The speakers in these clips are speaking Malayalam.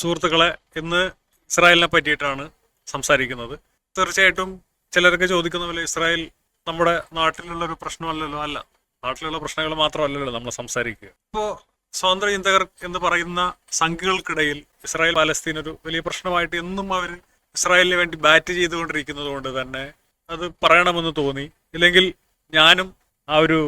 സുഹൃത്തുക്കളെ ഇന്ന് ഇസ്രായേലിനെ പറ്റിയിട്ടാണ് സംസാരിക്കുന്നത്. തീർച്ചയായിട്ടും ചിലരൊക്കെ ചോദിക്കുന്ന പോലെ ഇസ്രായേൽ നമ്മുടെ നാട്ടിലുള്ള ഒരു പ്രശ്നമല്ലല്ലോ അല്ല. നാട്ടിലുള്ള പ്രശ്നങ്ങൾ മാത്രമല്ലല്ലോ നമ്മൾ സംസാരിക്കുക. ഇപ്പോൾ സ്വതന്ത്ര ചിന്തകർ എന്ന് പറയുന്ന സംഘികൾക്കിടയിൽ ഇസ്രായേൽ പാലസ്തീൻ ഒരു വലിയ പ്രശ്നമായിട്ട് എന്നും അവർ ഇസ്രായേലിന് വേണ്ടി ബാറ്റ് ചെയ്തുകൊണ്ടിരിക്കുന്നത് കൊണ്ട് തന്നെ അത് പറയണമെന്ന് തോന്നി. ഇല്ലെങ്കിൽ ഞാനും ആ ഒരു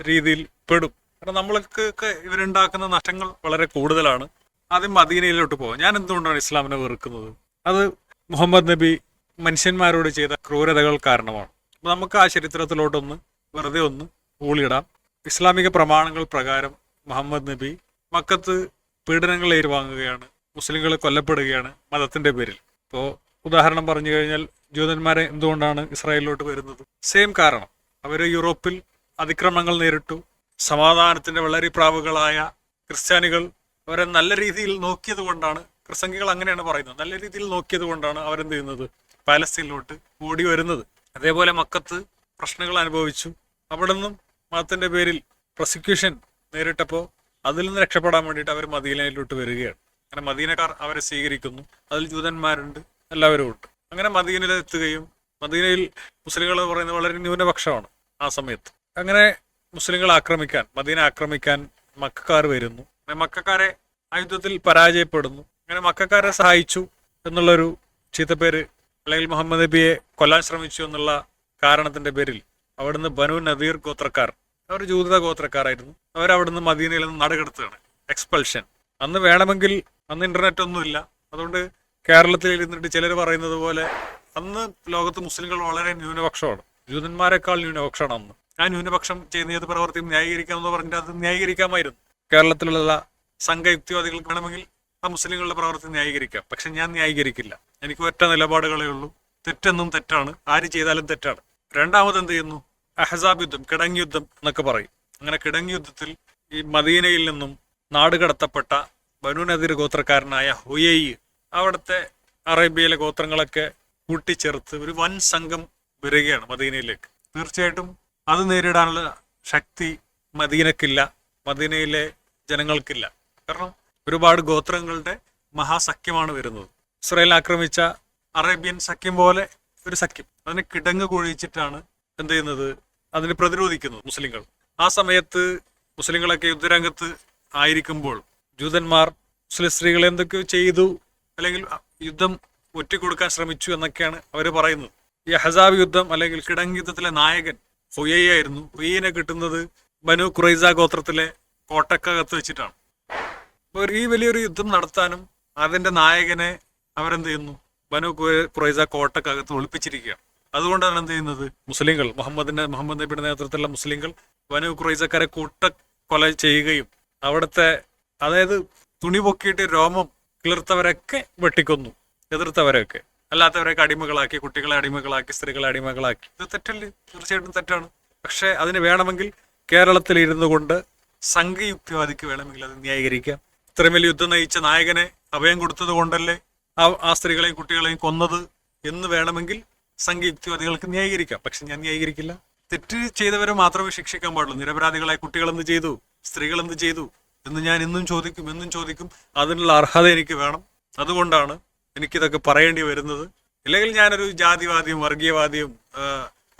രീതിയിൽ പെടും. കാരണം നമ്മൾക്ക് ഇവരുണ്ടാക്കുന്ന നഷ്ടങ്ങൾ വളരെ കൂടുതലാണ്. ആദ്യം മദീനയിലോട്ട് പോകാം ഞാൻ എന്തുകൊണ്ടാണ് ഇസ്ലാമിനെ വെറുക്കുന്നത്? അത് മുഹമ്മദ് നബി മനുഷ്യന്മാരോട് ചെയ്ത ക്രൂരതകൾ കാരണമാണ്. അപ്പം നമുക്ക് ആ ചരിത്രത്തിലോട്ടൊന്ന് വെറുതെ ഒന്ന് ഊളിയിടാം. ഇസ്ലാമിക പ്രമാണങ്ങൾ പ്രകാരം മുഹമ്മദ് നബി മക്കത്ത് പീഡനങ്ങൾ ഏറ്റുവാങ്ങുകയാണ് മുസ്ലിങ്ങൾ കൊല്ലപ്പെടുകയാണ് മതത്തിന്റെ പേരിൽ. ഇപ്പോൾ ഉദാഹരണം പറഞ്ഞു കഴിഞ്ഞാൽ ജൂതന്മാരെ എന്തുകൊണ്ടാണ് ഇസ്രായേലിലോട്ട് വരുന്നത്? സെയിം കാരണം. അവർ യൂറോപ്പിൽ അതിക്രമങ്ങൾ നേരിട്ടു. സമാധാനത്തിന്റെ വളരെ പ്രാവുകളായ ക്രിസ്ത്യാനികൾ അവരെ നല്ല രീതിയിൽ നോക്കിയത് കൊണ്ടാണ് പ്രസംഗികൾ അങ്ങനെയാണ് പറയുന്നത്. നല്ല രീതിയിൽ നോക്കിയത് കൊണ്ടാണ് അവരെന്ത് ചെയ്യുന്നത്? പാലസ്തീനിലോട്ട് ഓടി വരുന്നത്. അതേപോലെ മക്കത്ത് പ്രശ്നങ്ങൾ അനുഭവിച്ചു. അവിടെ നിന്നും മതത്തിന്റെ പേരിൽ പ്രോസിക്യൂഷൻ നേരിട്ടപ്പോൾ അതിൽ നിന്ന് രക്ഷപ്പെടാൻ വേണ്ടിയിട്ട് അവർ മദീനയിലോട്ട് വരികയാണ്. അങ്ങനെ മദീനക്കാർ അവരെ സ്വീകരിക്കുന്നു. അതിൽ ജൂതന്മാരുണ്ട് എല്ലാവരും ഉണ്ട്. അങ്ങനെ മദീനയിൽ എത്തുകയും മദീനയിൽ മുസ്ലിങ്ങൾ പറയുന്നത് വളരെ ന്യൂനപക്ഷമാണ് ആ സമയത്ത്. അങ്ങനെ മുസ്ലിങ്ങൾ ആക്രമിക്കാൻ മദീന ആക്രമിക്കാൻ മക്കാർ വരുന്നു. മക്കാരെ ആയുധത്തിൽ പരാജയപ്പെടുന്നു. അങ്ങനെ മക്കാരെ സഹായിച്ചു എന്നുള്ളൊരു ചീത്തപ്പേര് അല്ലെങ്കിൽ മുഹമ്മദ് നബിയെ കൊല്ലാൻ ശ്രമിച്ചു എന്നുള്ള കാരണത്തിന്റെ പേരിൽ അവിടുന്ന് ബനു നദീർ ഗോത്രക്കാർ അവർ ജൂത ഗോത്രക്കാരായിരുന്നു. അവരവിടുന്ന് മദീനയിൽ നിന്ന് നടുകെടുത്തുകയാണ് എക്സ്പൾഷൻ. അന്ന് വേണമെങ്കിൽ അന്ന് ഇന്റർനെറ്റ് ഒന്നുമില്ല അതുകൊണ്ട് കേരളത്തിൽ ഇരുന്നിട്ട് ചിലർ പറയുന്നത് പോലെ അന്ന് ലോകത്ത് മുസ്ലിങ്ങൾ വളരെ ന്യൂനപക്ഷമാണ്. ജൂതന്മാരെക്കാൾ ന്യൂനപക്ഷമാണ് അന്ന്. ആ ന്യൂനപക്ഷം ചെയ്യുന്ന ഏത് പ്രവർത്തിയും ന്യായീകരിക്കാമെന്ന് പറഞ്ഞിട്ട് അത് ന്യായീകരിക്കാമായിരുന്നു. കേരളത്തിലുള്ള സംഘയുക്തിവാദികൾക്ക് വേണമെങ്കിൽ ആ മുസ്ലിങ്ങളുടെ പ്രവർത്തി ന്യായീകരിക്കാം. പക്ഷെ ഞാൻ ന്യായീകരിക്കില്ല. എനിക്ക് ഒറ്റ നിലപാടുകളേ ഉള്ളൂ. തെറ്റെന്നും തെറ്റാണ്. ആര് ചെയ്താലും തെറ്റാണ്. രണ്ടാമത് എന്ത് ചെയ്യുന്നു? അഹസാബ് യുദ്ധം കിടങ്ങ് യുദ്ധം എന്നൊക്കെ പറയും. അങ്ങനെ കിടങ്ങ് യുദ്ധത്തിൽ ഈ മദീനയിൽ നിന്നും നാട് കടത്തപ്പെട്ട ബനു നദീർ ഗോത്രക്കാരനായ ഹുയൈ അവിടുത്തെ അറേബ്യയിലെ ഗോത്രങ്ങളൊക്കെ കൂട്ടിച്ചേർത്ത് ഒരു വൻ സംഘം വരികയാണ് മദീനയിലേക്ക്. തീർച്ചയായിട്ടും അത് നേരിടാനുള്ള ശക്തി മദീനക്കില്ല. മദീനയിലെ ജനങ്ങൾക്കില്ല. കാരണം ഒരുപാട് ഗോത്രങ്ങളുടെ മഹാസഖ്യമാണ് വരുന്നത്. ഇസ്രായേൽ ആക്രമിച്ച അറേബ്യൻ സഖ്യം പോലെ ഒരു സഖ്യം. അതിനെ കിടങ്ങ് കുഴിച്ചിട്ടാണ് എന്ത് ചെയ്യുന്നത്? അതിനെ പ്രതിരോധിക്കുന്നത് മുസ്ലിങ്ങൾ. ആ സമയത്ത് മുസ്ലിങ്ങളൊക്കെ യുദ്ധരംഗത്ത് ആയിരിക്കുമ്പോൾ ജൂതന്മാർ മുസ്ലിം സ്ത്രീകളെ എന്തൊക്കെയോ ചെയ്തു? അല്ലെങ്കിൽ യുദ്ധം ഒറ്റിക്കൊടുക്കാൻ ശ്രമിച്ചു എന്നൊക്കെയാണ് അവർ പറയുന്നത്. ഈ ഹസാബ് യുദ്ധം അല്ലെങ്കിൽ കിടങ്ങ് യുദ്ധത്തിലെ നായകൻ ഫുയ്യ ആയിരുന്നു. ഫുയ്യനെ കിട്ടുന്നത് ബനു ഖുറൈസ ഗോത്രത്തിലെ കോട്ടക്കകത്ത് വെച്ചിട്ടാണ്. അപ്പോൾ ഈ വലിയൊരു യുദ്ധം നടത്താനും അതിന്റെ നായകനെ അവരെന്ത് ചെയ്യുന്നു? ബനു ഖുറൈ- ഖുറൈസ കോട്ടക്കകത്ത് ഒളിപ്പിച്ചിരിക്കുകയാണ്. അതുകൊണ്ടാണ് എന്ത് ചെയ്യുന്നത്? മുസ്ലിങ്ങൾ മുഹമ്മദിന്റെ മുഹമ്മദ് നബിയുടെ നേതൃത്വത്തിലുള്ള മുസ്ലിങ്ങൾ ബനു ഖുറൈസക്കാരെ കൂട്ട കൊല ചെയ്യുകയും അവിടുത്തെ അതായത് തുണി പൊക്കിയിട്ട് രോമം കിളിർത്തവരൊക്കെ വെട്ടിക്കൊന്നു എതിർത്തവരെയൊക്കെ അല്ലാത്തവരൊക്കെ അടിമകളാക്കി കുട്ടികളെ അടിമകളാക്കി സ്ത്രീകളെ അടിമകളാക്കി. ഇത് തെറ്റല്ലേ? തീർച്ചയായിട്ടും തെറ്റാണ്. പക്ഷെ അതിന് വേണമെങ്കിൽ കേരളത്തിൽ ഇരുന്നു കൊണ്ട് സംഘയുക്തിവാദിക്ക് വേണമെങ്കിൽ അത് ന്യായീകരിക്കാം. ഇത്രയും വലിയ യുദ്ധം നയിച്ച നായകനെ അഭയം കൊടുത്തത് കൊണ്ടല്ലേ ആ ആ സ്ത്രീകളെയും കുട്ടികളെയും കൊന്നത് എന്ന് വേണമെങ്കിൽ സംഘയുക്തിവാദികൾക്ക് ന്യായീകരിക്കാം. പക്ഷെ ഞാൻ ന്യായീകരിക്കില്ല. തെറ്റ് ചെയ്തവരെ മാത്രമേ ശിക്ഷിക്കാൻ പാടുള്ളൂ. നിരപരാധികളായ കുട്ടികൾ എന്ത് ചെയ്തു? സ്ത്രീകൾ എന്ത് ചെയ്തു? എന്ന് ഞാൻ ഇന്നും ചോദിക്കും എന്നും ചോദിക്കും. അതിനുള്ള അർഹത എനിക്ക് വേണം. അതുകൊണ്ടാണ് എനിക്കിതൊക്കെ പറയേണ്ടി വരുന്നത്. ഇല്ലെങ്കിൽ ഞാനൊരു ജാതിവാദിയും വർഗീയവാദിയും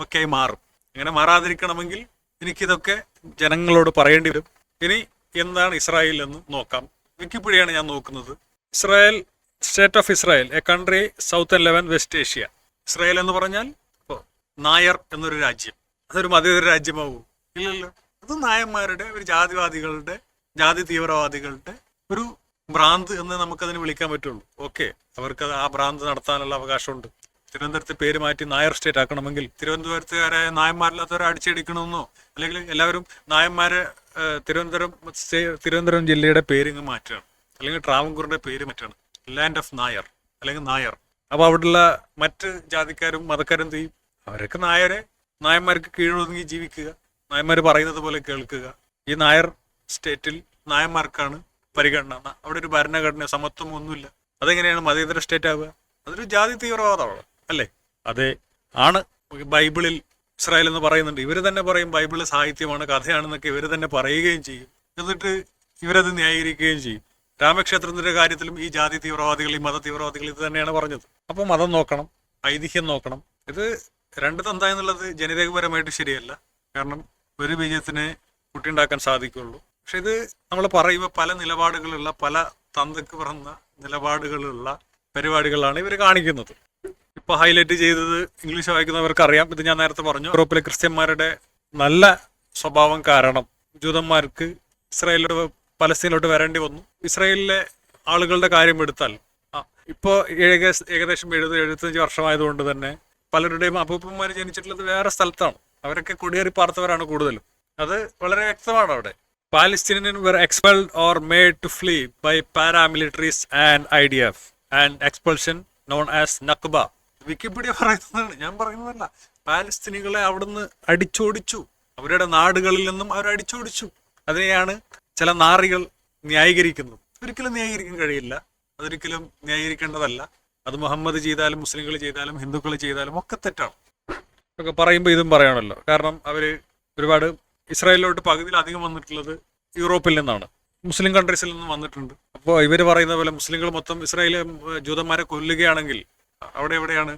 ഒക്കെ മാറും. അങ്ങനെ മാറാതിരിക്കണമെങ്കിൽ എനിക്കിതൊക്കെ ജനങ്ങളോട് പറയേണ്ടി വരും. ഇനി എന്താണ് ഇസ്രായേൽ എന്ന് നോക്കാം. വിക്കിപ്പീഡിയാണ് ഞാൻ നോക്കുന്നത്. Israel state of Israel a country south and Levant West Asia Israel എന്ന് പറഞ്ഞാൽ ഇപ്പോൾ നായർ എന്നൊരു രാജ്യം. അതൊരു മതേതര രാജ്യമാവൂ. ഇല്ലല്ലോ. അത് നായന്മാരുടെ ഒരു ജാതിവാദികളുടെ ജാതി തീവ്രവാദികളുടെ ഒരു ഭ്രാന്ത് എന്ന് നമുക്കതിന് വിളിക്കാൻ പറ്റുള്ളൂ. ഓക്കെ അവർക്ക് ആ ഭ്രാന്ത് നടത്താനുള്ള അവകാശമുണ്ട്. തിരുവനന്തപുരത്തെ പേര് മാറ്റി നായർ സ്റ്റേറ്റ് ആക്കണമെങ്കിൽ തിരുവനന്തപുരത്തുകാരായ നായന്മാരില്ലാത്തവരെ അടിച്ചെടുക്കണമെന്നോ? അല്ലെങ്കിൽ എല്ലാവരും നായന്മാരെ തിരുവനന്തപുരം തിരുവനന്തപുരം ജില്ലയുടെ പേര് ഇങ്ങ് മാറ്റുകയാണ് അല്ലെങ്കിൽ ട്രാവൻകൂറിന്റെ പേര് മാറ്റുകയാണ് ലാൻഡ് ഓഫ് നായർ. അല്ലെങ്കിൽ നായർ. അപ്പൊ അവിടെയുള്ള മറ്റ് ജാതിക്കാരും മതക്കാരും എന്ത് ചെയ്യും? അവരൊക്കെ നായരെ നായന്മാർക്ക് കീഴൊതുങ്ങി ജീവിക്കുക. നായന്മാർ പറയുന്നത് പോലെ കേൾക്കുക. ഈ നായർ സ്റ്റേറ്റിൽ നായന്മാർക്കാണ് പരിഗണന. അവിടെ ഒരു ഭരണഘടന സമത്വം ഒന്നുമില്ല. അതെങ്ങനെയാണ് മതേതര സ്റ്റേറ്റ് ആവുക? അതൊരു ജാതി തീവ്രവാദമാണ്. അല്ലേ? അതെ ആണ് ബൈബിളിൽ ഇസ്രായേൽ എന്ന് പറയുന്നുണ്ട്. ഇവർ തന്നെ പറയും ബൈബിൾ സാഹിത്യമാണ് കഥയാണെന്നൊക്കെ ഇവർ തന്നെ പറയുകയും ചെയ്യും. എന്നിട്ട് ഇവരത് ന്യായീകരിക്കുകയും ചെയ്യും. രാമക്ഷേത്രത്തിന്റെ കാര്യത്തിലും ഈ ജാതി തീവ്രവാദികൾ ഈ മത തീവ്രവാദികൾ ഇത് തന്നെയാണ് പറഞ്ഞത്. അപ്പോൾ മതം നോക്കണം ഐതിഹ്യം നോക്കണം. ഇത് രണ്ട് തന്ത എന്നുള്ളത് ജനിതകപരമായിട്ട് ശരിയല്ല. കാരണം ഒരു ബീജത്തിന് കുട്ടിയുണ്ടാക്കാൻ സാധിക്കുള്ളൂ. പക്ഷെ ഇത് നമ്മൾ പറയുമ്പോൾ പല നിലപാടുകളുള്ള പല തന്തക്ക് പറഞ്ഞ നിലപാടുകളുള്ള പരിപാടികളാണ് ഇവർ കാണിക്കുന്നത്. ഇപ്പൊ ഹൈലൈറ്റ് ചെയ്തത് ഇംഗ്ലീഷ് വായിക്കുന്നവർക്ക് അറിയാം ഇത് ഞാൻ നേരത്തെ പറഞ്ഞു. യൂറോപ്പിലെ ക്രിസ്ത്യന്മാരുടെ നല്ല സ്വഭാവം കാരണം ജൂതന്മാർക്ക് ഇസ്രായേലിലോട്ട് പലസ്തീനിലോട്ട് വരേണ്ടി വന്നു. ഇസ്രായേലിലെ ആളുകളുടെ കാര്യം എടുത്താൽ ആ, ഇപ്പോ ഏകദേശം ഏകദേശം എഴുപത് എഴുപത്തഞ്ച് വർഷമായതുകൊണ്ട് തന്നെ പലരുടെയും അപ്പൂപ്പന്മാർ ജനിച്ചിട്ടുള്ളത് വേറെ സ്ഥലത്താണ്. അവരൊക്കെ കുടിയേറി പാർത്തവരാണ് കൂടുതലും. അത് വളരെ വ്യക്തമാണ് അവിടെ. Palestinian were expelled or made to flee by paramilitaries and I D F and expulsion known as Nakba Wikipedia പറയുന്നതാണ്. ഞാൻ പറയുന്നതല്ല. പാലസ്തീനികളെ അവിടുന്ന് അടിച്ചോടിച്ചു. അവരുടെ നാടുകളിൽ നിന്നും അവർ അടിച്ചോടിച്ചു. അതിനെയാണ് ചില നാറികൾ ന്യായീകരിക്കുന്നത് ഒരിക്കലും ന്യായീകരിക്കാൻ കഴിയില്ല. അതൊരിക്കലും ന്യായീകരിക്കേണ്ടതല്ല. അത് മുഹമ്മദ് ചെയ്താലും മുസ്ലിങ്ങൾ ചെയ്താലും ഹിന്ദുക്കൾ ചെയ്താലും ഒക്കെ തെറ്റാണ്. ഒക്കെ പറയുമ്പോൾ ഇതും പറയണമല്ലോ കാരണം അവർ ഒരുപാട് ഇസ്രായേലിലോട്ട് പകുതിയിലധികം വന്നിട്ടുള്ളത് യൂറോപ്പിൽ നിന്നാണ്. മുസ്ലിം കൺട്രീസിൽ നിന്നും വന്നിട്ടുണ്ട്. അപ്പോൾ ഇവർ പറയുന്ന പോലെ മുസ്ലിങ്ങൾ മൊത്തം ഇസ്രായേലിലെ ഉം, ജൂതന്മാരെ കൊല്ലുകയാണെങ്കിൽ അവിടെ എവിടെയാണ്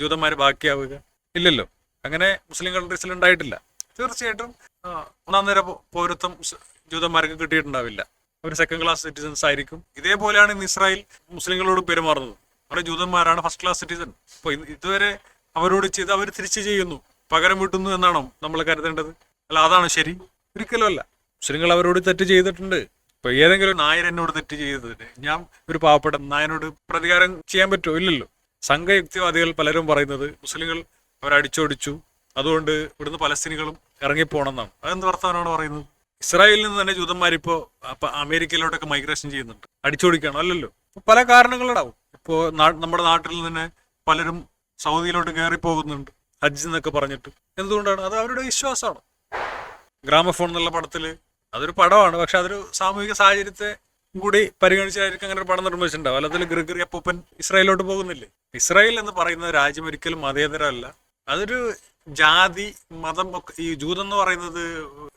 ജൂതന്മാർ ബാക്കിയാവുക? ഇല്ലല്ലോ. അങ്ങനെ മുസ്ലിം കൺട്രീസിൽ ഉണ്ടായിട്ടില്ല. തീർച്ചയായിട്ടും ഒന്നാം നേരം പൗരത്വം ജൂതന്മാർക്ക് കിട്ടിയിട്ടുണ്ടാവില്ല. അവർ സെക്കൻഡ് ക്ലാസ് സിറ്റിസൺസ് ആയിരിക്കും. ഇതേപോലെയാണ് ഇന്ന് ഇസ്രായേൽ മുസ്ലിങ്ങളോട് പെരുമാറുന്നത്. അവിടെ ജൂതന്മാരാണ് ഫസ്റ്റ് ക്ലാസ് സിറ്റിസൺ അപ്പോൾ ഇതുവരെ അവരോട് ചെയ്ത് അവർ തിരിച്ചു ചെയ്യുന്നു. പകരം വീട്ടുന്നു എന്നാണോ നമ്മൾ കരുതേണ്ടത്? അല്ല അതാണ് ശരി. ഒരിക്കലും അല്ല. മുസ്ലിങ്ങൾ അവരോട് തെറ്റ് ചെയ്തിട്ടുണ്ട്. ഇപ്പൊ ഏതെങ്കിലും നായർ എന്നോട് തെറ്റ് ചെയ്തതിന് ഞാൻ ഒരു പാവപ്പെട്ട നായനോട് പ്രതികാരം ചെയ്യാൻ പറ്റുമോ? ഇല്ലല്ലോ. സംഘയുക്തിവാദികൾ പലരും പറയുന്നത് മുസ്ലിങ്ങൾ അവരടിച്ചോടിച്ചു അതുകൊണ്ട് ഇവിടുന്ന് പലസ്തീനികളും ഇറങ്ങിപ്പോണെന്നാണ്. അതെന്ത് വർത്തമാനമാണ് പറയുന്നത്? ഇസ്രായേലിൽ നിന്ന് തന്നെ ജൂതന്മാരിപ്പോ അപ്പൊ അമേരിക്കയിലോട്ടൊക്കെ മൈഗ്രേഷൻ ചെയ്യുന്നുണ്ട്. അടിച്ചോടിക്കണം അല്ലല്ലോ. പല കാരണങ്ങളുണ്ടാവും ഇപ്പോ നമ്മുടെ നാട്ടിൽ തന്നെ പലരും സൗദിയിലോട്ട് കയറി പോകുന്നുണ്ട് ഹജ്ജ് എന്നൊക്കെ പറഞ്ഞിട്ട്. എന്തുകൊണ്ടാണ്? അത് അവരുടെ വിശ്വാസമാണ്. ഗ്രാമഫോൺ എന്നുള്ള പടത്തിൽ അതൊരു പടമാണ് പക്ഷെ അതൊരു സാമൂഹിക സാഹചര്യത്തെ കൂടി പരിഗണിച്ചായിരിക്കും അങ്ങനെ ഒരു പടം നിർമ്മിച്ചിട്ടുണ്ടാവും അല്ലാതെ ഗ്രിഗറി അപ്പൂപ്പൻ ഇസ്രായേലിലോട്ട് പോകുന്നില്ലേ? ഇസ്രായേൽ എന്ന് പറയുന്ന രാജ്യം ഒരിക്കലും മതേതരമല്ല. അതൊരു ജാതി മതം ഒക്കെ ഈ ജൂതം എന്ന് പറയുന്നത്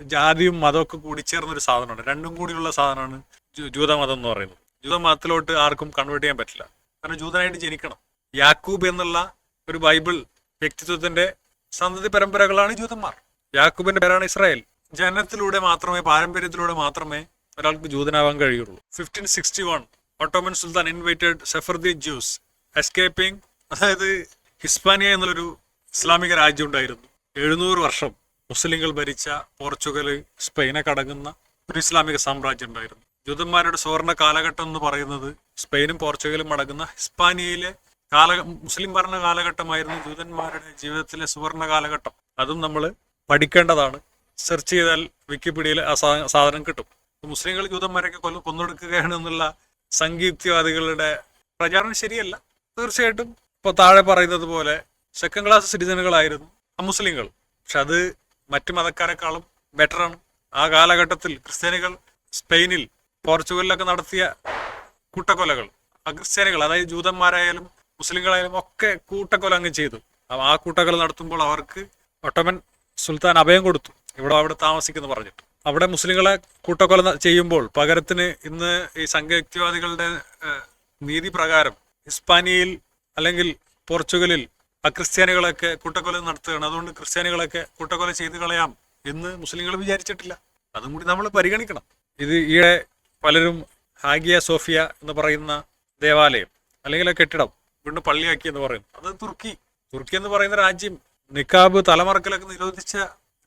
ജാതിയും ഒക്കെ കൂടി ചേർന്ന ഒരു സാധനമാണ്. രണ്ടും കൂടിയുള്ള സാധനമാണ് ജൂതമതം എന്ന് പറയുന്നത്. ജൂതമതത്തിലോട്ട് ആർക്കും കൺവേർട്ട് ചെയ്യാൻ പറ്റില്ല. കാരണം ജൂതനായിട്ട് ജനിക്കണം. യാക്കൂബ് എന്നുള്ള ഒരു ബൈബിൾ വ്യക്തിത്വത്തിന്റെ സന്തതി പരമ്പരകളാണ് ജൂതന്മാർ. യാക്കൂബിന്റെ പേരാണ് ഇസ്രായേൽ. ജനനത്തിലൂടെ മാത്രമേ പാരമ്പര്യത്തിലൂടെ മാത്രമേ ഒരാൾക്ക് ജൂതനാവാൻ കഴിയുള്ളൂ. Fifteen sixty one Ottoman sultan invited Sephardi Jews escaping അതായത് ഹിസ്പാനിയ എന്നുള്ളൊരു ഇസ്ലാമിക രാജ്യം ഉണ്ടായിരുന്നു. എഴുന്നൂറ് വർഷം മുസ്ലിങ്ങൾ ഭരിച്ച പോർച്ചുഗൽ സ്പെയിനെ കടങ്ങുന്ന ഒരു ഇസ്ലാമിക സാമ്രാജ്യം ഉണ്ടായിരുന്നു. ജൂതന്മാരുടെ സുവർണ കാലഘട്ടം എന്ന് പറയുന്നത് സ്പെയിനും പോർച്ചുഗലും അടങ്ങുന്ന ഹിസ്പാനിയയിലെ കാല മുസ്ലിം ഭരണ കാലഘട്ടമായിരുന്നു ജൂതന്മാരുടെ ജീവിതത്തിലെ സുവർണ കാലഘട്ടം. അതും നമ്മൾ പഠിക്കേണ്ടതാണ്. സെർച്ച് ചെയ്താൽ വിക്കിപീഡിയയിൽ ആ സാധനം കിട്ടും. മുസ്ലിങ്ങൾ ജൂതന്മാരൊക്കെ കൊല്ല കൊന്നൊടുക്കുകയാണ് എന്നുള്ള സംഗീപ്തിവാദികളുടെ പ്രചാരണം ശരിയല്ല. തീർച്ചയായിട്ടും ഇപ്പോൾ താഴെ പറയുന്നത് പോലെ സെക്കൻഡ് ക്ലാസ് സിറ്റിസണുകളായിരുന്നു അമുസ്ലിങ്ങൾ. പക്ഷെ അത് മറ്റു മതക്കാരെക്കാളും ബെറ്ററാണ് ആ കാലഘട്ടത്തിൽ ക്രിസ്ത്യാനികൾ സ്പെയിനിൽ പോർച്ചുഗലിലൊക്കെ നടത്തിയ കൂട്ടക്കൊലകൾ ആ ക്രിസ്ത്യാനികൾ അതായത് ജൂതന്മാരായാലും മുസ്ലിങ്ങളായാലും ഒക്കെ കൂട്ടക്കൊല അങ്ങ് ചെയ്തു. ആ കൂട്ടക്കൊല നടത്തുമ്പോൾ അവർക്ക് ഒട്ടോമൻ സുൽത്താൻ അഭയം കൊടുത്തു. ഇവിടെ അവിടെ താമസിക്കുന്നു പറഞ്ഞിട്ട്. അവിടെ മുസ്ലിങ്ങളെ കൂട്ടക്കൊല ചെയ്യുമ്പോൾ പകരത്തിന് ഇന്ന് ഈ സംഘയുക്തിവാദികളുടെ നീതി പ്രകാരം ഹിസ്പാനിയയിൽ അല്ലെങ്കിൽ പോർച്ചുഗലിൽ അക്രിസ്ത്യാനികളൊക്കെ കൂട്ടക്കൊല നടത്തുകയാണ്. അതുകൊണ്ട് ക്രിസ്ത്യാനികളൊക്കെ കൂട്ടക്കൊല ചെയ്ത് കളയാം എന്ന് മുസ്ലിങ്ങൾ വിചാരിച്ചിട്ടില്ല. അതും കൂടി നമ്മൾ പരിഗണിക്കണം. ഇത് ഈയിടെ പലരും ഹാഗിയ സോഫിയ എന്ന് പറയുന്ന ദേവാലയം അല്ലെങ്കിൽ ആ കെട്ടിടം വീണ്ടും പള്ളിയാക്കി എന്ന് പറയും. അത് തുർക്കി. തുർക്കി എന്ന് പറയുന്ന രാജ്യം നിക്കാബ് തലമറക്കലൊക്കെ നിരോധിച്ച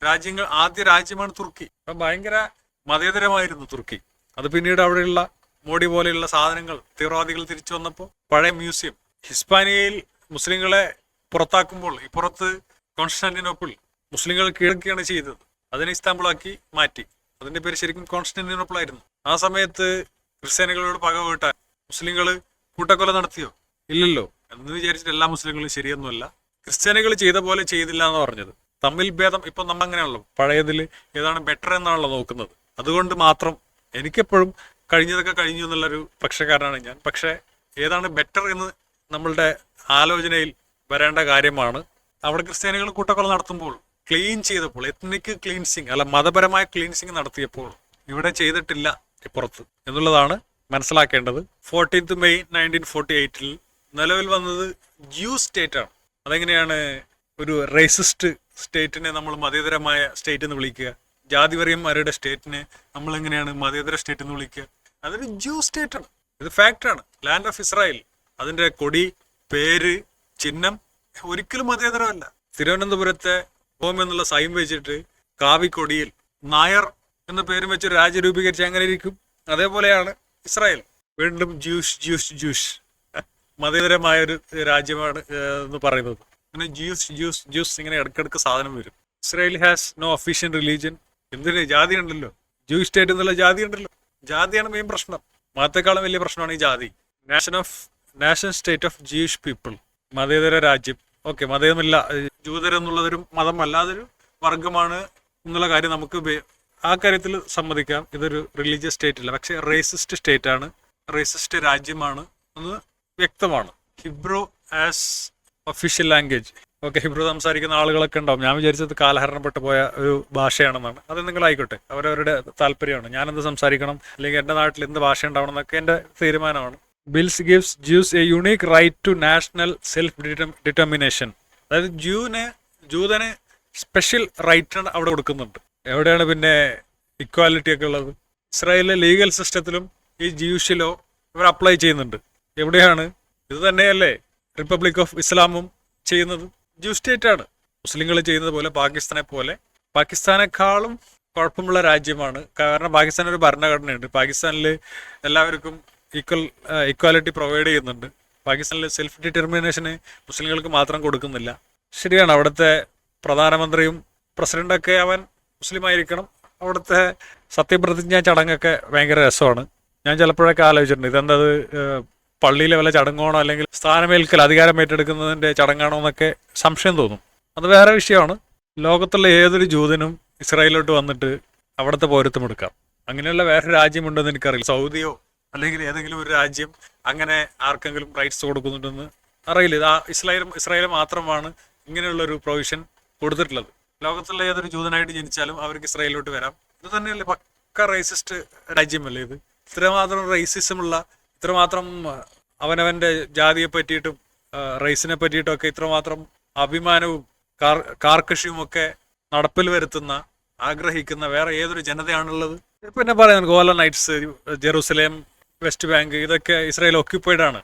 രാജ്യങ്ങൾ ആദ്യ രാജ്യമാണ് തുർക്കി. അപ്പം ഭയങ്കര മതേതരമായിരുന്നു തുർക്കി. അത് പിന്നീട് അവിടെയുള്ള മോഡി പോലെയുള്ള സാധനങ്ങൾ തീവ്രവാദികൾ തിരിച്ചു വന്നപ്പോൾ പഴയ മ്യൂസിയം. ഹിസ്പാനിയയിൽ മുസ്ലിങ്ങളെ പുറത്താക്കുമ്പോൾ ഇപ്പുറത്ത് കോൺസ്റ്റാന്റിനോപ്പിൾ മുസ്ലിങ്ങൾ കീഴക്കുകയാണ് ചെയ്തത്. അതിനെ ഇസ്താംബിളാക്കി മാറ്റി. അതിന്റെ പേര് ശരിക്കും കോൺസ്റ്റാന്റിനോപ്പിൾ ആയിരുന്നു ആ സമയത്ത് ക്രിസ്ത്യാനികളോട് പക വീട്ടാൻ മുസ്ലിങ്ങൾ കൂട്ടക്കൊല നടത്തിയോ? ഇല്ലല്ലോ. എന്ന് വിചാരിച്ചിട്ട് എല്ലാ മുസ്ലിങ്ങളും ശരിയൊന്നുമല്ല. ക്രിസ്ത്യാനികൾ ചെയ്ത പോലെ ചെയ്തില്ല എന്ന് പറഞ്ഞത്. തമ്മിൽ ഭേദം ഇപ്പൊ നമ്മൾ അങ്ങനെയാണല്ലോ പഴയതിൽ ഏതാണ് ബെറ്റർ എന്നാണല്ലോ നോക്കുന്നത്. അതുകൊണ്ട് മാത്രം എനിക്കെപ്പോഴും കഴിഞ്ഞതൊക്കെ കഴിഞ്ഞു എന്നുള്ളൊരു പക്ഷക്കാരനാണ് ഞാൻ. പക്ഷേ ഏതാണ് ബെറ്റർ എന്ന് നമ്മളുടെ ആലോചനയിൽ വരേണ്ട കാര്യമാണ്. അവിടെ ക്രിസ്ത്യാനികൾ കൂട്ടക്കൊല നടത്തുമ്പോൾ ക്ലീൻ ചെയ്തപ്പോൾ എത്നിക് ക്ലീൻസിങ് അല്ല മതപരമായ ക്ലീൻസിങ് നടത്തിയപ്പോൾ ഇവിടെ ചെയ്തിട്ടില്ല ഇപ്പുറത്ത് എന്നുള്ളതാണ് മനസ്സിലാക്കേണ്ടത്. ഫോർട്ടീൻത്ത് മെയ് നയന്റീൻ ഫോർട്ടി എയ്റ്റിൽ നിലവിൽ വന്നത് ജ്യൂ സ്റ്റേറ്റ് ആണ്. അതെങ്ങനെയാണ് ഒരു റേസിസ്റ്റ് സ്റ്റേറ്റിനെ നമ്മൾ മതേതരമായ സ്റ്റേറ്റ് എന്ന് വിളിക്കുക. ജാതിവര്യന്മാരുടെ സ്റ്റേറ്റിനെ നമ്മൾ എങ്ങനെയാണ് മതേതര സ്റ്റേറ്റ് എന്ന് വിളിക്കുക. അതൊരു ജ്യൂ സ്റ്റേറ്റ് ആണ്. ഇത് ആണ്. ലാൻഡ് ഓഫ് ഇസ്രായേൽ അതിന്റെ കൊടി പേര് ചിഹ്നം ഒരിക്കലും മതേതരമല്ല. തിരുവനന്തപുരത്തെ ഹോം എന്നുള്ള സൈൻ വെച്ചിട്ട് കാവിക്കൊടിയിൽ നായർ എന്ന പേരും വെച്ച് രാജ്യം രൂപീകരിച്ച് അങ്ങനെ ഇരിക്കും? അതേപോലെയാണ് ഇസ്രായേൽ. വീണ്ടും ജ്യൂഷ് ജ്യൂഷ് ജ്യൂഷ്. മതേതരമായ ഒരു രാജ്യമാണ് എന്ന് പറയുന്നത്. അങ്ങനെ ജ്യൂസ് ജ്യൂസ് ജ്യൂസ് ഇങ്ങനെ ഇടയ്ക്കിടക്ക് സാധനം വരും. Israel has no official religion എന്തിന്? ജാതി ഉണ്ടല്ലോ. ജൂയിഷ് സ്റ്റേറ്റ് എന്നുള്ള ജാതി ഉണ്ടല്ലോ. ജാതിയാണ് മെയിൻ പ്രശ്നം. മതത്തെക്കാളും വലിയ പ്രശ്നമാണ് ഈ ജാതി. Nation of national state of Jewish people മതേതര രാജ്യം. ഓക്കെ മതമില്ല ജൂതരെന്നുള്ളതൊരു മതം അല്ലാതൊരു വർഗമാണ് എന്നുള്ള കാര്യം നമുക്ക് ആ കാര്യത്തിൽ സമ്മതിക്കാം. ഇതൊരു റിലീജിയസ് സ്റ്റേറ്റ് അല്ല. പക്ഷേ റേസിസ്റ്റ് സ്റ്റേറ്റ് ആണ്. റേസിസ്റ്റ് രാജ്യമാണ് എന്ന് വ്യക്തമാണ്. Hebrew as official language okay Hebrew സംസാരിക്കുന്ന ആളുകളൊക്കെ ഉണ്ടാവും. ഞാൻ വിചാരിച്ചത് കാലഹരണപ്പെട്ടു പോയ ഒരു ഭാഷയാണെന്നാണ്. അത് നിങ്ങളായിക്കോട്ടെ. അവരവരുടെ താല്പര്യമാണ്. എന്ത് സംസാരിക്കണം? അല്ലെങ്കിൽ എന്റെ നാട്ടിൽ എന്ത് ഭാഷ ഉണ്ടാവണം എന്നൊക്കെ എന്റെ തീരുമാനമാണ്. Bills gives Jews a unique right to national self determination അതായത് ജൂന് ജൂതന് സ്പെഷ്യൽ റൈറ്റ് അവിടെ കൊടുക്കുന്നുണ്ട്. എവിടെയാണ് പിന്നെ ഇക്വാലിറ്റി ഒക്കെ ഉള്ളത്? ഇസ്രായേലിലെ ലീഗൽ സിസ്റ്റത്തിലും ഈ ജ്യൂഷിലോ ഇവർ അപ്ലൈ ചെയ്യുന്നുണ്ട്. എവിടെയാണ്? ഇത് തന്നെയല്ലേ? റിപ്പബ്ലിക് ഓഫ് ഇസ്ലാമും ചെയ്യുന്നത് ജ്യൂ സ്റ്റേറ്റ് ആണ്. മുസ്ലിങ്ങൾ ചെയ്യുന്നത് പോലെ പാകിസ്ഥാനെ പോലെ. പാകിസ്ഥാനേക്കാളും കുഴപ്പമുള്ള രാജ്യമാണ്. കാരണം പാകിസ്ഥാൻ ഒരു ഭരണഘടനയുണ്ട്. പാകിസ്ഥാനിൽ എല്ലാവർക്കും ഈക്വൽ ഈക്വാലിറ്റി പ്രൊവൈഡ് ചെയ്യുന്നുണ്ട്. പാകിസ്ഥാനിൽ സെൽഫ് ഡിറ്റർമിനേഷന് മുസ്ലിങ്ങൾക്ക് മാത്രം കൊടുക്കുന്നില്ല. ശരിയാണ്. അവിടുത്തെ പ്രധാനമന്ത്രിയും പ്രസിഡന്റൊക്കെ അവൻ മുസ്ലിമായിരിക്കണം അവിടുത്തെ സത്യപ്രതിജ്ഞ ചടങ്ങൊക്കെ ഭയങ്കര രസമാണ്. ഞാൻ ചിലപ്പോഴൊക്കെ ആലോചിച്ചിട്ടുണ്ട്. ഇതെന്തത് പള്ളിയിലെ വല്ല ചടങ്ങാണോ അല്ലെങ്കിൽ സ്ഥാനമേൽക്കൽ അധികാരം ഏറ്റെടുക്കുന്നതിന്റെ ചടങ്ങാണോ എന്നൊക്കെ സംശയം തോന്നും. അത് വേറെ വിഷയമാണ്. ലോകത്തുള്ള ഏതൊരു ജൂതനും ഇസ്രായേലിലോട്ട് വന്നിട്ട് അവിടുത്തെ പൗരത്വം എടുക്കാം. അങ്ങനെയുള്ള വേറെ രാജ്യമുണ്ടെന്ന് എനിക്കറിയില്ല. സൗദിയോ അല്ലെങ്കിൽ ഏതെങ്കിലും ഒരു രാജ്യം അങ്ങനെ ആർക്കെങ്കിലും റൈറ്റ്സ് കൊടുക്കുന്നുണ്ടെന്ന് അറിയില്ല. ഇത് ഇസ്രായേൽ ഇസ്രായേൽ മാത്രമാണ് ഇങ്ങനെയുള്ള ഒരു പ്രൊവിഷൻ കൊടുത്തിട്ടുള്ളത്. ലോകത്തുള്ള ഏതൊരു ജൂതനായിട്ട് ജനിച്ചാലും അവർക്ക് ഇസ്രായേലിലോട്ട് വരാം. ഇത് തന്നെയല്ലേ പക്ക റേസിസ്റ്റ് രാജ്യമല്ലേ ഇത്? ഇത്രമാത്രം റേസിസം ഉള്ള ഇത്രമാത്രം അവനവന്റെ ജാതിയെ പറ്റിയിട്ടും റൈസിനെ പറ്റിയിട്ടും ഒക്കെ ഇത്രമാത്രം അഭിമാനവും കാർ ഒക്കെ നടപ്പിൽ വരുത്തുന്ന ആഗ്രഹിക്കുന്ന വേറെ ഏതൊരു ജനതയാണുള്ളത്? പിന്നെ പറയുന്നത് Golan Heights Jerusalem West Bank ഇതൊക്കെ ഇസ്രായേൽ ഒക്യുപ്പൈഡ് ആണ്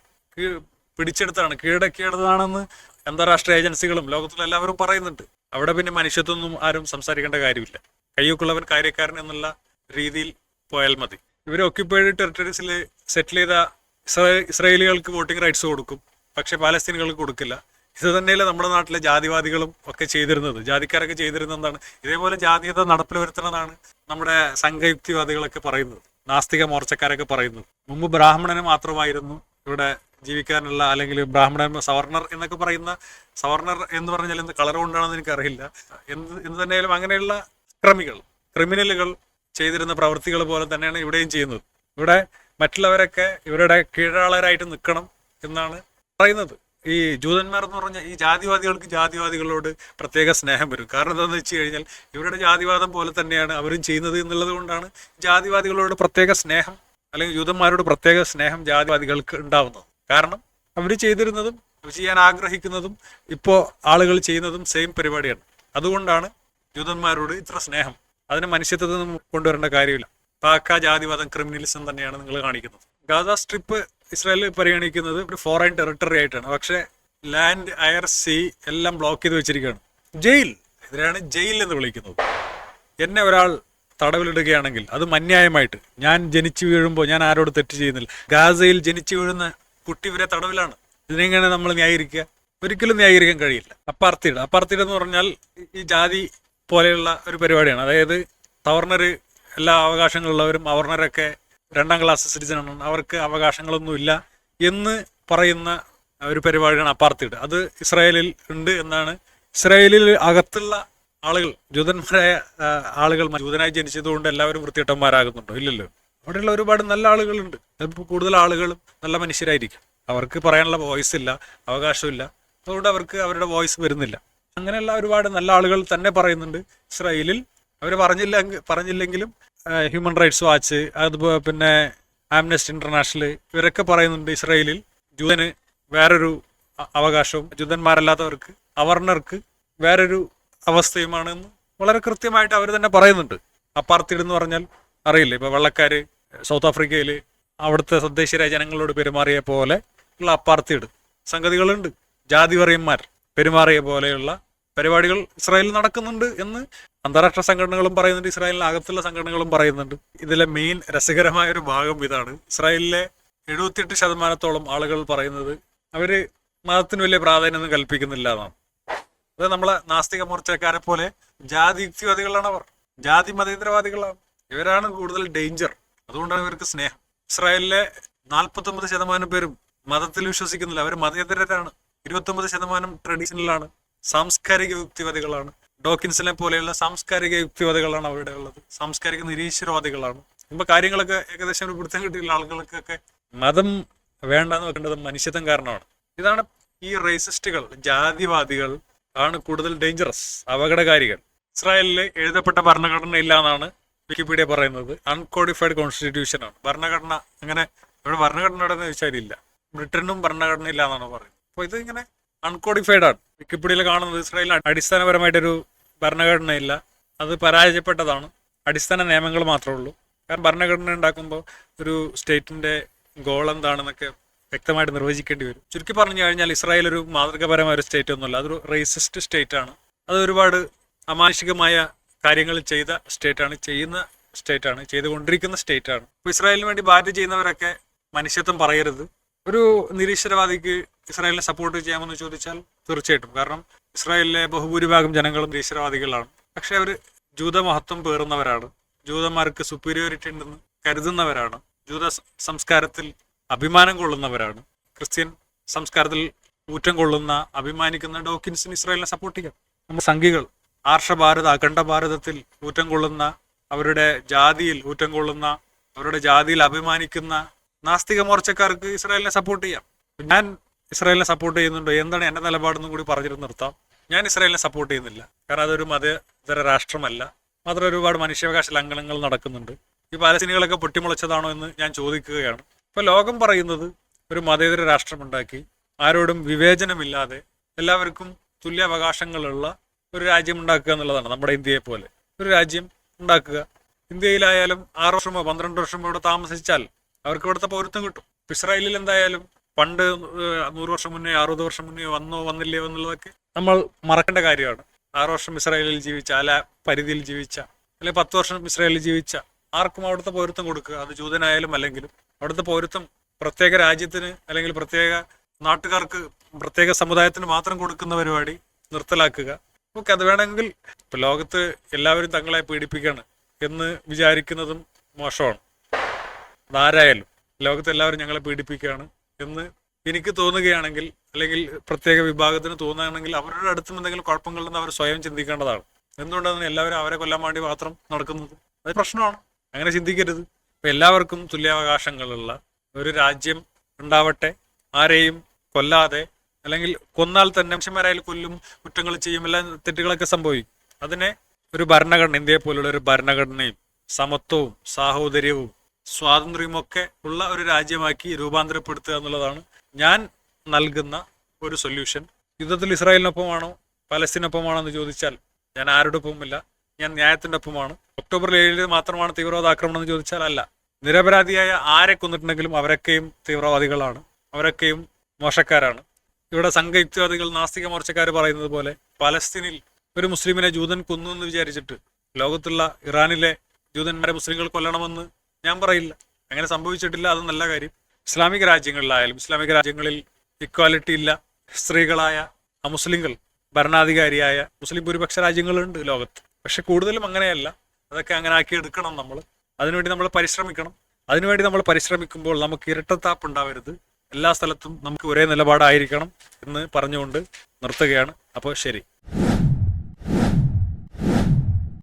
പിടിച്ചെടുത്താണ് കീഴടക്കിയെടുത്തതാണെന്ന് അന്താരാഷ്ട്ര ഏജൻസികളും ലോകത്തിലെ എല്ലാവരും പറയുന്നുണ്ട്. അവിടെ പിന്നെ മനുഷ്യത്വമൊന്നും ആരും സംസാരിക്കേണ്ട കാര്യമില്ല. കയ്യൊക്കുള്ളവൻ കാര്യക്കാരൻ എന്നുള്ള രീതിയിൽ പോയാൽ മതി. ഇവർ ഒക്യുപ്പൈഡ് ടെറിട്ടറീസിൽ സെറ്റിൽ ചെയ്ത ഇസ്രായേലികൾക്ക് വോട്ടിംഗ് റൈറ്റ്സ് കൊടുക്കും. പക്ഷെ പാലസ്തീനുകൾക്ക് കൊടുക്കില്ല. ഇത് തന്നെയല്ലേ നമ്മുടെ നാട്ടിലെ ജാതിവാദികളും ഒക്കെ ചെയ്തിരുന്നത്. ജാതിക്കാരൊക്കെ ചെയ്തിരുന്നത് എന്താണ്? ഇതേപോലെ ജാതീയത നടപ്പിൽ വരുത്തണമെന്നാണ് നമ്മുടെ സംഘയുക്തിവാദികളൊക്കെ പറയുന്നത്. നാസ്തിക മോർച്ചക്കാരൊക്കെ പറയുന്നു മുമ്പ് ബ്രാഹ്മണന് മാത്രമായിരുന്നു ഇവിടെ ജീവിക്കാനുള്ള അല്ലെങ്കിൽ ബ്രാഹ്മണൻ സവർണർ എന്നൊക്കെ പറയുന്ന സവർണർ എന്ന് പറഞ്ഞാൽ എന്ത് കളർ കൊണ്ടാണെന്ന് എനിക്കറിയില്ല. എന്ത് എന്ത് തന്നെയാലും അങ്ങനെയുള്ള ക്രമികൾ ക്രിമിനലുകൾ ചെയ്തിരുന്ന പ്രവൃത്തികൾ പോലെ തന്നെയാണ് ഇവിടെയും ചെയ്യുന്നത്. ഇവിടെ മറ്റുള്ളവരൊക്കെ ഇവരുടെ കീഴാളരായിട്ട് നിൽക്കണം എന്നാണ് പറയുന്നത്. ഈ ജൂതന്മാർ എന്ന് പറഞ്ഞാൽ ഈ ജാതിവാദികൾക്ക് ജാതിവാദികളോട് പ്രത്യേക സ്നേഹം വരും. കാരണം എന്താണെന്ന് വെച്ച് കഴിഞ്ഞാൽ ഇവരുടെ ജാതിവാദം പോലെ തന്നെയാണ് അവരും ചെയ്യുന്നത് എന്നുള്ളത് കൊണ്ടാണ് ജാതിവാദികളോട് പ്രത്യേക സ്നേഹം അല്ലെങ്കിൽ ജൂതന്മാരോട് പ്രത്യേക സ്നേഹം ജാതിവാദികൾക്ക് ഉണ്ടാവുന്നത്. കാരണം അവർ ചെയ്തിരുന്നതും അവർ ചെയ്യാൻ ആഗ്രഹിക്കുന്നതും ഇപ്പോൾ ആളുകൾ ചെയ്യുന്നതും സെയിം പരിപാടിയാണ്. അതുകൊണ്ടാണ് ജൂതന്മാരോട് ഇത്ര സ്നേഹം. അതിന് മനുഷ്യത്വത്തിൽ നിന്നും കൊണ്ടുവരേണ്ട കാര്യമില്ല. പാക്ക ജാതിവാദം ക്രിമിനലിസം തന്നെയാണ് നിങ്ങൾ കാണിക്കുന്നത്. ഗാസ സ്ട്രിപ്പ് ഇസ്രായേൽ പരിഗണിക്കുന്നത് ഒരു ഫോറിൻ ടെറിട്ടറി ആയിട്ടാണ്. പക്ഷേ ലാൻഡ് അയർ സീ എല്ലാം ബ്ലോക്ക് ചെയ്ത് വെച്ചിരിക്കുകയാണ്. ജയിൽ ഇതിനാണ് ജയിൽ എന്ന് വിളിക്കുന്നത്. എന്നെ ഒരാൾ തടവിലിടുകയാണെങ്കിൽ അത് മന്യായമായിട്ട്. ഞാൻ ജനിച്ചു വീഴുമ്പോൾ ഞാൻ ആരോട് തെറ്റ് ചെയ്യുന്നില്ല. ഗാസയിൽ ജനിച്ചു വീഴുന്ന കുട്ടി വരെ തടവിലാണ്. ഇതിനെങ്ങനെ നമ്മൾ ന്യായീകരിക്കുക? ഒരിക്കലും ന്യായീകരിക്കാൻ കഴിയില്ല. അപ്പാർത്തിയുടെ അപ്പാർത്തിയുടെ എന്ന് പറഞ്ഞാൽ ഈ- ജാതി പോലെയുള്ള ഒരു പരിപാടിയാണ്. അതായത് സവർണര് എല്ലാ അവകാശങ്ങളുള്ളവരും അവർണരൊക്കെ രണ്ടാം ക്ലാസ് സിറ്റിസൺ ആണ് അവർക്ക് അവകാശങ്ങളൊന്നുമില്ല എന്ന് പറയുന്ന ഒരു പരിപാടിയാണ് അപ്പാർത്തിയുടെ അത് ഇസ്രായേലിൽ ഉണ്ട് എന്നാണ്. ഇസ്രായേലിൽ അകത്തുള്ള ആളുകൾ ജൂതന്മാരായ ആളുകൾ ജൂതനായി ജനിച്ചതുകൊണ്ട് എല്ലാവരും വൃത്തിയിട്ടന്മാരാകുന്നുണ്ടോ ഇല്ലല്ലോ. അവിടെയുള്ള ഒരുപാട് നല്ല ആളുകളുണ്ട്. ചിലപ്പോൾ കൂടുതൽ ആളുകളും നല്ല മനുഷ്യരായിരിക്കും. അവർക്ക് പറയാനുള്ള വോയിസ് ഇല്ല അവകാശമില്ല. അതുകൊണ്ട് അവർക്ക് അവരുടെ വോയിസ് വരുന്നില്ല. അങ്ങനെയുള്ള ഒരുപാട് നല്ല ആളുകൾ തന്നെ പറയുന്നുണ്ട്. ഇസ്രായേലിൽ അവർ പറഞ്ഞില്ല പറഞ്ഞില്ലെങ്കിലും ഹ്യൂമൻ റൈറ്റ്സ് വാച്ച് അതുപോലെ പിന്നെ ആംനസ്റ്റ് ഇന്റർനാഷണൽ ഇവരൊക്കെ പറയുന്നുണ്ട് ഇസ്രായേലിൽ ജൂതന് വേറൊരു അവകാശവും ജൂതന്മാരല്ലാത്തവർക്ക് അവർണർക്ക് വേറൊരു അവസ്ഥയുമാണെന്ന് വളരെ കൃത്യമായിട്ട് അവർ തന്നെ പറയുന്നുണ്ട്. അപ്പാർത്തിഡ് എന്ന് പറഞ്ഞാൽ അറിയില്ല? ഇപ്പൊ വെള്ളക്കാര് സൗത്ത് ആഫ്രിക്കയിൽ അവിടുത്തെ തദ്ദേശീയരായ ജനങ്ങളോട് പെരുമാറിയ പോലെ ഉള്ള അപ്പാർത്തിഡ് സംഗതികളുണ്ട്. ജാതി ജാതിവറിയന്മാർ പെരുമാറിയ പോലെയുള്ള പരിപാടികൾ ഇസ്രായേലിൽ നടക്കുന്നുണ്ട് എന്ന് അന്താരാഷ്ട്ര സംഘടനകളും പറയുന്നുണ്ട്. ഇസ്രായേലിന് അകത്തുള്ള സംഘടനകളും പറയുന്നുണ്ട്. ഇതിലെ മെയിൻ രസകരമായ ഒരു ഭാഗം ഇതാണ്. ഇസ്രായേലിലെ എഴുപത്തിയെട്ട് ശതമാനത്തോളം ആളുകൾ പറയുന്നത് അവർ മതത്തിന് വലിയ പ്രാധാന്യമൊന്നും കൽപ്പിക്കുന്നില്ല എന്നാണ്. അത് നമ്മളെ നാസ്തിക മോർച്ചക്കാരെ പോലെ ജാതി യുക്തിവാദികളാണ് അവർ. ജാതി മതേന്ദ്രവാദികളാണ് ഇവരാണ് കൂടുതൽ ഡേഞ്ചർ അതുകൊണ്ടാണ് ഇവർക്ക് സ്നേഹം. ഇസ്രായേലിലെ നാൽപ്പത്തൊമ്പത് ശതമാനം പേരും മതത്തിൽ വിശ്വസിക്കുന്നില്ല. അവർ മതേതരരാണ്. ഇരുപത്തൊമ്പത് ശതമാനം ട്രഡീഷണലാണ് സാംസ്കാരിക യുക്തിവാദികളാണ്. ഡോക്കിൻസിനെ പോലെയുള്ള സാംസ്കാരിക യുക്തിവാദികളാണ് അവിടെ ഉള്ളത്. സാംസ്കാരിക നിരീശ്വരവാദികളാണ്. ഇപ്പൊ കാര്യങ്ങളൊക്കെ ഏകദേശം ഒരു പിടുത്തം കിട്ടിയുള്ള ആളുകൾക്കൊക്കെ മതം വേണ്ടെന്ന് വെക്കേണ്ടത് മനുഷ്യത്വം കാരണമാണ്. ഇതാണ് ഈ റേസിസ്റ്റുകൾ ജാതിവാദികൾ ആണ് കൂടുതൽ ഡേഞ്ചറസ് അപകടകാരികൾ. ഇസ്രായേലിൽ എഴുതപ്പെട്ട ഭരണഘടന ഇല്ല എന്നാണ് വിക്കിപീഡിയ പറയുന്നത്. അൺകോഡിഫൈഡ് കോൺസ്റ്റിറ്റ്യൂഷൻ ആണ്. ഭരണഘടന അങ്ങനെ ഇവിടെ ഭരണഘടന ഉണ്ടെന്ന് ചോദിച്ചാൽ ഇല്ല. ബ്രിട്ടനും ഭരണഘടന ഇല്ല എന്നാണ് പറയുന്നത്. അപ്പോൾ ഇത് അൺകോഡിഫൈഡ് ആണ്. വിക്കിപീഡിയയിൽ കാണുന്നത് ഇസ്രായേലിന് അടിസ്ഥാനപരമായിട്ടൊരു ഭരണഘടന ഇല്ല അത് പരാജയപ്പെട്ടതാണ്. അടിസ്ഥാന നിയമങ്ങൾ മാത്രമേ ഉള്ളൂ. കാരണം ഭരണഘടന ഉണ്ടാക്കുമ്പോൾ ഒരു സ്റ്റേറ്റിന്റെ ഗോൾ എന്താണെന്നൊക്കെ വ്യക്തമായിട്ട് നിർവചിക്കേണ്ടി വരും. ചുരുക്കി പറഞ്ഞു കഴിഞ്ഞാൽ ഇസ്രായേൽ ഒരു മാതൃകാപരമായ ഒരു സ്റ്റേറ്റ് ഒന്നുമല്ല. അതൊരു റേസിസ്റ്റ് സ്റ്റേറ്റ് ആണ്. അത് ഒരുപാട് അമാനുഷികമായ കാര്യങ്ങൾ ചെയ്ത സ്റ്റേറ്റ് ആണ് ചെയ്യുന്ന സ്റ്റേറ്റ് ആണ് ചെയ്തുകൊണ്ടിരിക്കുന്ന സ്റ്റേറ്റ് ആണ്. ഇപ്പോൾ ഇസ്രായേലിന് വേണ്ടി ബാറ്റ് ചെയ്യുന്നവരൊക്കെ മനുഷ്യത്വം പറയരുത്. ഒരു നിരീശ്വരവാദിക്ക് ഇസ്രായേലിനെ സപ്പോർട്ട് ചെയ്യാമെന്ന് ചോദിച്ചാൽ തീർച്ചയായിട്ടും. കാരണം ഇസ്രായേലിലെ ബഹുഭൂരിഭാഗം ജനങ്ങളും നിരീശ്വരവാദികളാണ്. പക്ഷെ അവർ ജൂതമഹത്വം പേറുന്നവരാണ്. ജൂതന്മാർക്ക് സുപ്പീരിയോറിറ്റി ഉണ്ടെന്ന് കരുതുന്നവരാണ്. ജൂത സംസ്കാരത്തിൽ അഭിമാനം കൊള്ളുന്നവരാണ്. ക്രിസ്ത്യൻ സംസ്കാരത്തിൽ ഊറ്റം കൊള്ളുന്ന അഭിമാനിക്കുന്ന ഡോക്കിൻസിന് ഇസ്രായേലിനെ സപ്പോർട്ട് ചെയ്യാം. നമ്മുടെ സംഘികൾ ആർഷ ഭാരത അഖണ്ഡ ഭാരതത്തിൽ ഊറ്റം കൊള്ളുന്ന അവരുടെ ജാതിയിൽ ഊറ്റം കൊള്ളുന്ന അവരുടെ ജാതിയിൽ അഭിമാനിക്കുന്ന നാസ്തിക മോർച്ചക്കാർക്ക് ഇസ്രായേലിനെ സപ്പോർട്ട് ചെയ്യാം. ഞാൻ ഇസ്രായേലിനെ സപ്പോർട്ട് ചെയ്യുന്നുണ്ട്. എന്താണ് എന്റെ നിലപാടെന്നും കൂടി പറഞ്ഞിട്ട് നിർത്താം. ഞാൻ ഇസ്രായേലിനെ സപ്പോർട്ട് ചെയ്യുന്നില്ല. കാരണം അതൊരു മതേതര രാഷ്ട്രമല്ല. മാത്രം ഒരുപാട് മനുഷ്യാവകാശ ലംഘനങ്ങൾ നടക്കുന്നുണ്ട്. ഈ പാലസ്തീനികളൊക്കെ പൊട്ടിമുളച്ചതാണോ എന്ന് ഞാൻ ചോദിക്കുകയാണ്. ഇപ്പൊ ലോകം പറയുന്നത് ഒരു മതേതര രാഷ്ട്രമുണ്ടാക്കി ആരോടും വിവേചനമില്ലാതെ എല്ലാവർക്കും തുല്യ അവകാശങ്ങളുള്ള ഒരു രാജ്യം ഉണ്ടാക്കുക എന്നുള്ളതാണ് നമ്മുടെ ഇന്ത്യയെ പോലെ. ഒരു രാജ്യം ഉണ്ടാക്കുക. ഇന്ത്യയിലായാലും ആറ് വർഷമോ പന്ത്രണ്ട് വർഷമോ ഇവിടെ താമസിച്ചാൽ അവർക്ക് ഇവിടുത്തെ പൗരത്വം കിട്ടും. ഇസ്രായേലിൽ എന്തായാലും പണ്ട് നൂറ് വർഷം മുന്നേ അറുപത് വർഷം മുന്നേ വന്നോ വന്നില്ലയോ എന്നുള്ളതൊക്കെ നമ്മൾ മറക്കേണ്ട കാര്യമാണ്. ആറ് വർഷം ഇസ്രായേലിൽ ജീവിച്ച അല്ല പരിധിയിൽ ജീവിച്ച അല്ലെ പത്ത് വർഷം ഇസ്രായേലിൽ ജീവിച്ച ആർക്കും അവിടുത്തെ പൗരത്വം കൊടുക്കുക അത് ജൂതനായാലും അല്ലെങ്കിലും അവിടുത്തെ പൗരത്വം പ്രത്യേക രാജ്യത്തിന് അല്ലെങ്കിൽ പ്രത്യേക നാട്ടുകാർക്ക് പ്രത്യേക സമുദായത്തിന് മാത്രം കൊടുക്കുന്ന പരിപാടി നിർത്തലാക്കുക. ഓക്കെ അത് വേണമെങ്കിൽ ലോകത്ത് എല്ലാവരും തങ്ങളെ പീഡിപ്പിക്കണം എന്ന് വിചാരിക്കുന്നതും മോശമാണ്. അതാരായാലും ലോകത്ത് എല്ലാവരും ഞങ്ങളെ പീഡിപ്പിക്കുകയാണ് എന്ന് എനിക്ക് തോന്നുകയാണെങ്കിൽ അല്ലെങ്കിൽ പ്രത്യേക വിഭാഗത്തിന് തോന്നുകയാണെങ്കിൽ അവരുടെ അടുത്തും എന്തെങ്കിലും കുഴപ്പങ്ങളുണ്ടെന്ന് അവർ സ്വയം ചിന്തിക്കേണ്ടതാണ്. എന്തുകൊണ്ടാണ് എല്ലാവരും അവരെ കൊല്ലാൻ വേണ്ടി മാത്രം നടക്കുന്നത്? അത് പ്രശ്നമാണ്. അങ്ങനെ ചിന്തിക്കരുത്. എല്ലാവർക്കും തുല്യാവകാശങ്ങളുള്ള ഒരു രാജ്യം ഉണ്ടാവട്ടെ. ആരെയും കൊല്ലാതെ അല്ലെങ്കിൽ കൊന്നാൽ തന്നെ മനുഷ്യന്മാരായാലും കൊല്ലും കുറ്റങ്ങൾ ചെയ്യും എല്ലാം തെറ്റുകളൊക്കെ സംഭവിക്കും. അതിനെ ഒരു ഭരണഘടന ഇന്ത്യയെ പോലുള്ള ഒരു ഭരണഘടനയും സമത്വവും സാഹോദര്യവും സ്വാതന്ത്ര്യവും ഒക്കെ ഉള്ള ഒരു രാജ്യമാക്കി രൂപാന്തരപ്പെടുത്തുക എന്നുള്ളതാണ് ഞാൻ നൽകുന്ന ഒരു സൊല്യൂഷൻ. യുദ്ധത്തിൽ ഇസ്രായേലിനൊപ്പമാണോ പലസ്തീനൊപ്പമാണോ എന്ന് ചോദിച്ചാൽ ഞാൻ ആരോടൊപ്പമില്ല ഞാൻ ന്യായത്തിന്റെ ഒപ്പമാണ് ഒക്ടോബർ ഏഴിൽ മാത്രമാണ് തീവ്രവാദ ആക്രമണം എന്ന് ചോദിച്ചാൽ അല്ല. നിരപരാധിയായ ആരെ കൊന്നിട്ടുണ്ടെങ്കിലും അവരൊക്കെയും തീവ്രവാദികളാണ്. അവരൊക്കെയും മോശക്കാരാണ്. ഇവിടെ സംഘയുക്തിവാദികൾ നാസ്തിക മോർച്ചക്കാർ പറയുന്നത് പോലെ പലസ്തീനിൽ ഒരു മുസ്ലിമിനെ ജൂതൻ കൊന്നു എന്ന് വിചാരിച്ചിട്ട് ലോകത്തുള്ള ഇറാനിലെ ജൂതന്മാരെ മുസ്ലിങ്ങൾ കൊല്ലണമെന്ന് ഞാൻ പറയില്ല. അങ്ങനെ സംഭവിച്ചിട്ടില്ല. അത് നല്ല കാര്യം. ഇസ്ലാമിക രാജ്യങ്ങളിലായാലും ഇസ്ലാമിക രാജ്യങ്ങളിൽ ഇക്വാലിറ്റി ഇല്ല. സ്ത്രീകളായ മുസ്ലിങ്ങൾ ഭരണാധികാരിയായ മുസ്ലിം ഭൂരിപക്ഷ രാജ്യങ്ങളുണ്ട് ലോകത്ത്. പക്ഷെ കൂടുതലും അങ്ങനെയല്ല. അതൊക്കെ അങ്ങനെ ആക്കി എടുക്കണം നമ്മൾ അതിനുവേണ്ടി നമ്മൾ പരിശ്രമിക്കണം. അതിനുവേണ്ടി നമ്മൾ പരിശ്രമിക്കുമ്പോൾ നമുക്ക് ഇരട്ടത്താപ്പ് ഉണ്ടാവരുത് എല്ലാ സ്ഥലത്തും നമുക്ക് ഒരേ നിലപാടായിരിക്കണം എന്ന് പറഞ്ഞുകൊണ്ട് നിർത്തുകയാണ്. അപ്പോൾ ശരി.